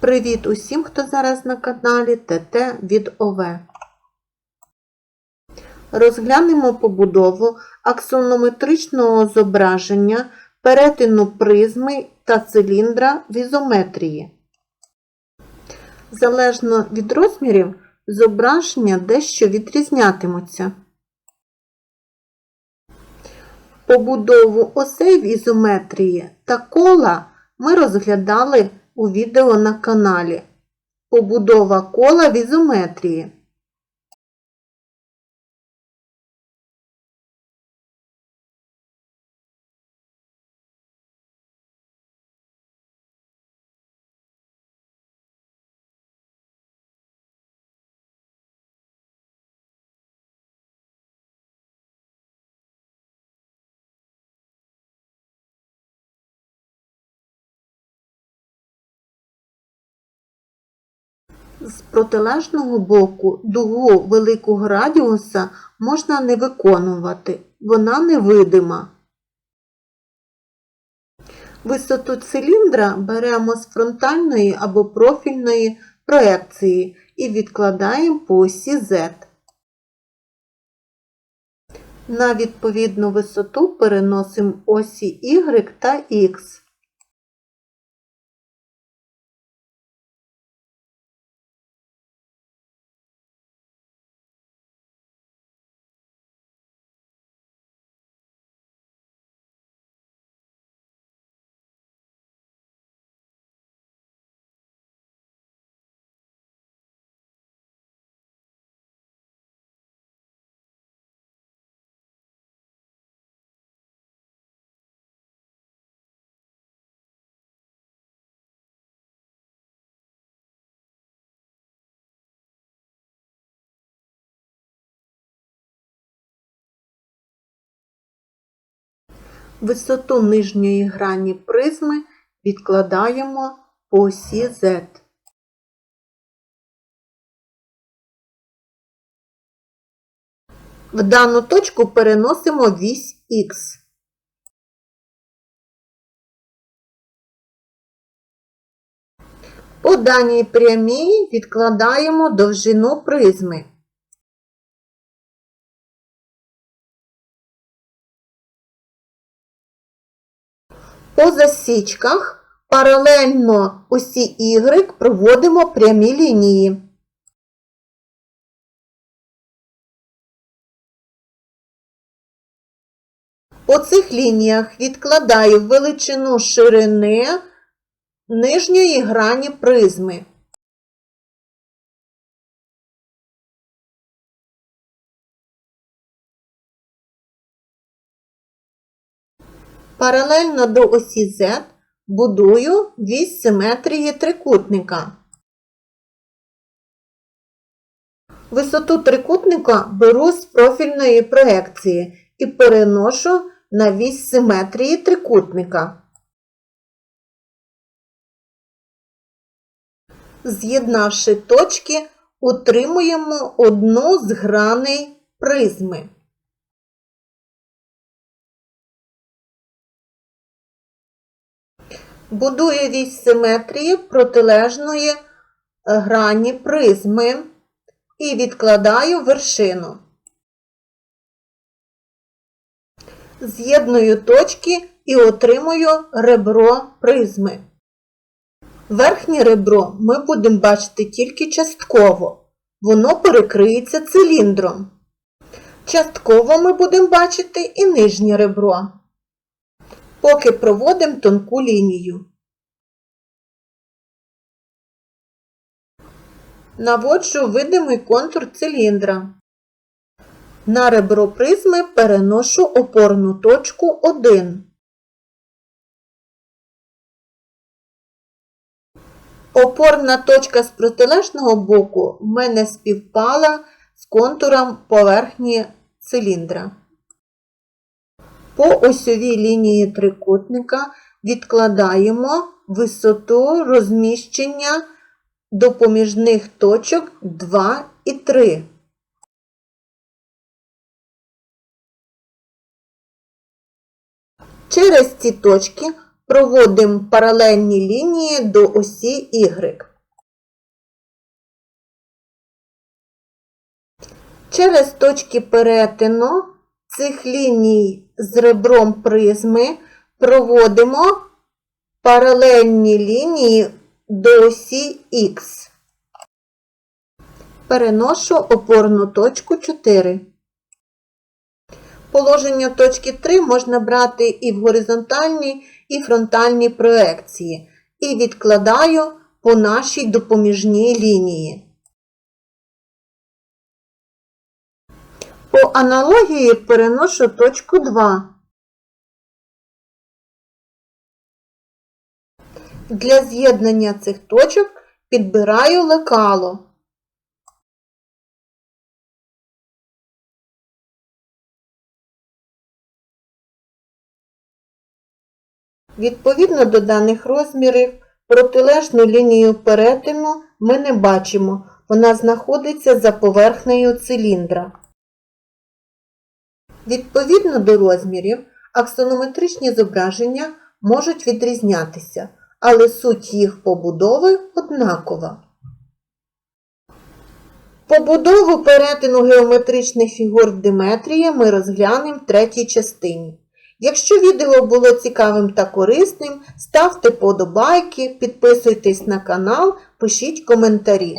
Привіт усім, хто зараз на каналі ТТ від ОВ. Розглянемо побудову аксонометричного зображення перетину призми та циліндра в ізометрії. Залежно від розмірів, зображення дещо відрізнятимуться. Побудову осей в ізометрії та кола ми розглядали у відео на каналі Побудова кола в ізометрії. З протилежного боку дугу великого радіуса можна не виконувати, вона невидима. Висоту циліндра беремо з фронтальної або профільної проекції і відкладаємо по осі Z. На відповідну висоту переносимо осі Y та X. Висоту нижньої грані призми відкладаємо по осі Z. В дану точку переносимо вісь Х. По даній прямій відкладаємо довжину призми. По засічках паралельно осі Y проводимо прямі лінії. По цих лініях відкладаю величину ширини нижньої грані призми. Паралельно до осі Z будую вісь симетрії трикутника. Висоту трикутника беру з профільної проекції і переношу на вісь симетрії трикутника. З'єднавши точки, утримуємо одну з граней призми. Будую вісь симетрії протилежної е, грані призми і відкладаю вершину. З'єдную точки і отримую ребро призми. Верхнє ребро ми будемо бачити тільки частково. Воно перекриється циліндром. Частково ми будемо бачити і нижнє ребро поки проводимо тонку лінію. Наводжу видимий контур циліндра. На ребро призми переношу опорну точку 1. Опорна точка з протилежного боку в мене співпала з контуром поверхні циліндра. По осьовій лінії трикутника відкладаємо висоту розміщення допоміжних точок 2 і 3. Через ці точки Проводимо паралельні лінії до осі Y. Через точки перетину цих ліній з ребром призми проводимо паралельні лінії до осі Х. Переношу опорну точку 4. Положення точки 3 можна брати і в горизонтальній, і фронтальній проекції. І відкладаю по нашій допоміжній лінії. По аналогії переношу точку 2. Для з'єднання цих точок підбираю лекало. Відповідно до даних розмірів, протилежну лінію перетину ми не бачимо, вона знаходиться за поверхнею циліндра. Відповідно до розмірів, аксонометричні зображення можуть відрізнятися, але суть їх побудови однакова. Побудову перетину геометричних фігур Диметрії ми розглянемо в третій частині. Якщо відео було цікавим та корисним, ставте подобайки, підписуйтесь на канал, пишіть коментарі.